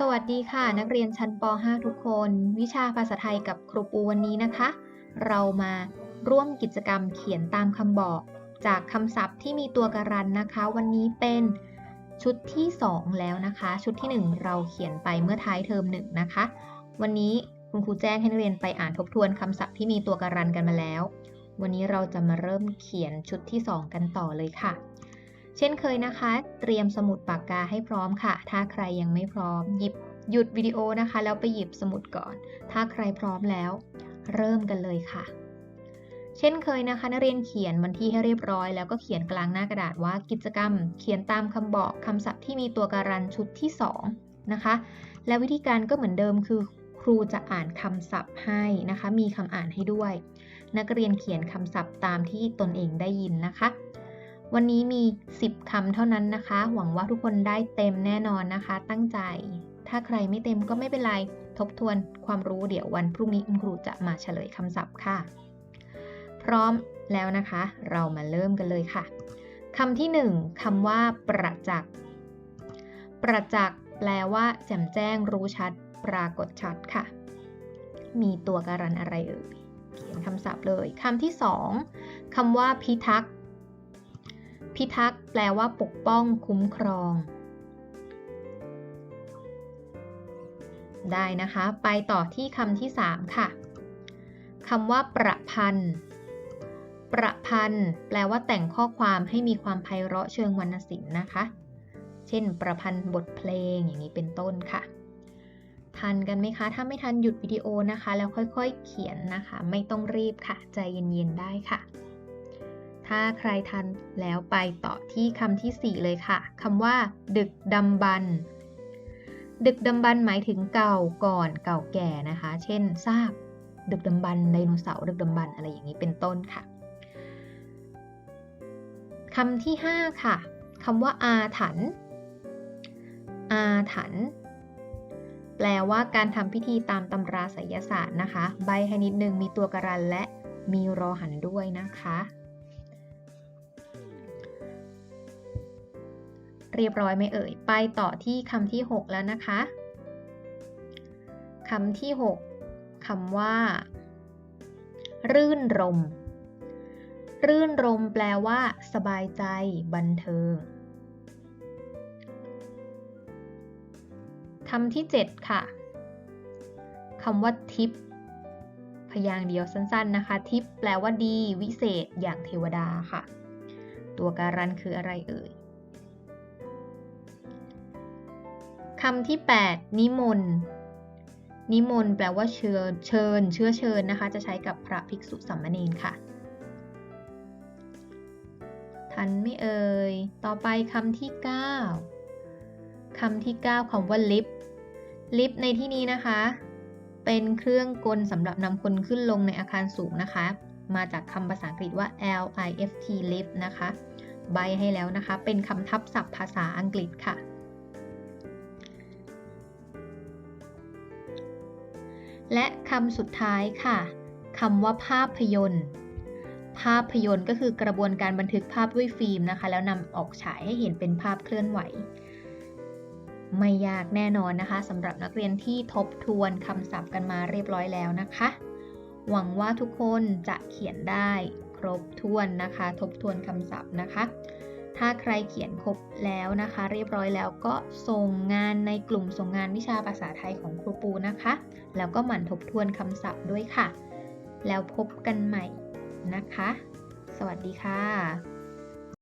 สวัสดีค่ะ นักเรียนชั้นป .5 ทุกคน วิชาภาษาไทยกับครูปูวันนี้นะคะ เรามาร่วมกิจกรรมเขียนตามคำบอก จากคำศัพท์ที่มีตัวการันนะคะ วันนี้เป็นชุดที่ 2 แล้วนะคะ ชุดที่ 1 เราเขียนไปเมื่อท้ายเทอมหนึ่งนะคะ วันนี้คุณครูแจ้งให้นักเรียนไปอ่านทบทวนคำศัพท์ที่มีตัวการันกันมาแล้ว วันนี้เราจะมาเริ่มเขียนชุดที่ 2 กันต่อเลยค่ะ เช่นเคยนะคะ เตรียมสมุดปากกาให้พร้อมค่ะ ถ้าใครยังไม่พร้อม หยิบหยุดวิดีโอนะคะ แล้วไปหยิบสมุดก่อน ถ้าใครพร้อมแล้ว เริ่มกันเลยค่ะ เช่นเคยนะคะนักเรียนเขียนวันที่ให้เรียบร้อย แล้วก็เขียนกลางหน้ากระดาษว่ากิจกรรม เขียนตามคำบอกคำศัพท์ที่มีตัวการันชุดที่ 2 นะคะ และวิธีการก็เหมือนเดิมคือ ครูจะอ่านคำศัพท์ให้นะคะ มีคำอ่านให้ด้วย นักเรียนเขียนคำศัพท์ตามที่ตนเองได้ยินนะคะ วันนี้มี 10คำเท่านั้นนะคะ หวังว่าทุกคนได้เต็มแน่นอนนะคะ ตั้งใจ ถ้าใครไม่เต็มก็ไม่เป็นไร ทบทวนความรู้เดี๋ยววันพรุ่งนี้คุณครูจะมาเฉลยคำศัพท์ค่ะ พร้อมแล้วนะคะ เรามาเริ่มกันเลยค่ะคำที่ 1คำว่า ประจักษ์ ประจักษ์แปลว่า แจ่มแจ้ง รู้ชัด ปรากฏชัดค่ะ มีตัวการันอะไรเอ่ย เขียนคำศัพท์เลยคำที่ 2คำว่าพิทักษ์ พิทักษ์แปลว่าปกป้อง คุ้มครอง ได้นะคะ ไปต่อที่คำที่ 3 ค่ะคำว่า ประพันธ์ ประพันธ์ แปลว่าแต่งข้อความให้มีความไพเราะเชิงวรรณศิลป์นะคะ เช่น ประพันธ์บทเพลงอย่างนี้เป็นต้นค่ะ ทันกันไหมคะ ถ้าไม่ทันหยุดวิดีโอนะคะ แล้วค่อยๆ เขียนนะคะ ไม่ต้องรีบค่ะ ใจเย็นๆได้ค่ะ ถ้าใครทันแล้วไปต่อที่คำที่ 4 เลยค่ะคำว่า ดึกดำบรรดึกดำบรรพ์หมายถึงเก่าก่อนเก่าแก่นะคะ เช่นทราบดึกดำบรรพ์ไดโนเสาร์ดึกดำบรรพ์อะไรอย่างนี้เป็นต้นค่ะคำที่ 5 ค่ะคำว่าอาถรรพ์อาถรรพ์แปลว่าการทำพิธีตามตำราไสยศาสตร์นะคะ ใบให้นิดนึงมีตัวการันและมีรอหันด้วยนะคะ เรียบร้อยไหมเอ่ย ไปต่อที่คำที่ 6 แล้วนะคะคำที่ 6คำว่า รื่นรม รื่นรมแปลว่า สบายใจ บันเทิงคำที่ 7 ค่ะคำว่าทิปพยางเดียวสั้นๆนะคะ ทิปแปลว่าดี วิเศษ อย่างเทวดาค่ะ ตัวการันคืออะไรเอ่ย คำที่ 8 นิมนต์ นิมนต์แปลว่าเชิญ เชิญ เชื้อเชิญนะคะ จะใช้กับพระภิกษุสามเณรค่ะ ทันไม่เอ่ย ต่อไปคำที่ 9 คำที่ 9คำว่าลิฟต์ลิฟต์ในที่นี้นะคะ เป็นเครื่องกลสำหรับนำคนขึ้นลงในอาคารสูงนะคะ มาจากคำภาษาอังกฤษว่า L I F T lift นะคะ ใบให้แล้วนะคะ เป็นคำทับศัพท์ภาษาอังกฤษค่ะ และคำสุดท้ายค่ะคำว่าภาพยนตร์ ภาพยนตร์ก็คือกระบวนการบันทึกภาพด้วยฟิล์มนะคะ แล้วนำออกฉายให้เห็นเป็นภาพเคลื่อนไหว ไม่ยากแน่นอนนะคะสำหรับนักเรียนที่ทบทวนคำศัพท์กันมาเรียบร้อยแล้วนะคะ หวังว่าทุกคนจะเขียนได้ครบถ้วนนะคะ ทบทวนคำศัพท์นะคะ ถ้าใครเขียนครบแล้วนะคะ เรียบร้อยแล้วก็ส่งงานในกลุ่มส่งงานวิชาภาษาไทยของครูปูนะคะ แล้วก็หมั่นทบทวนคำศัพท์ด้วยค่ะ แล้วพบกันใหม่นะคะ สวัสดีค่ะ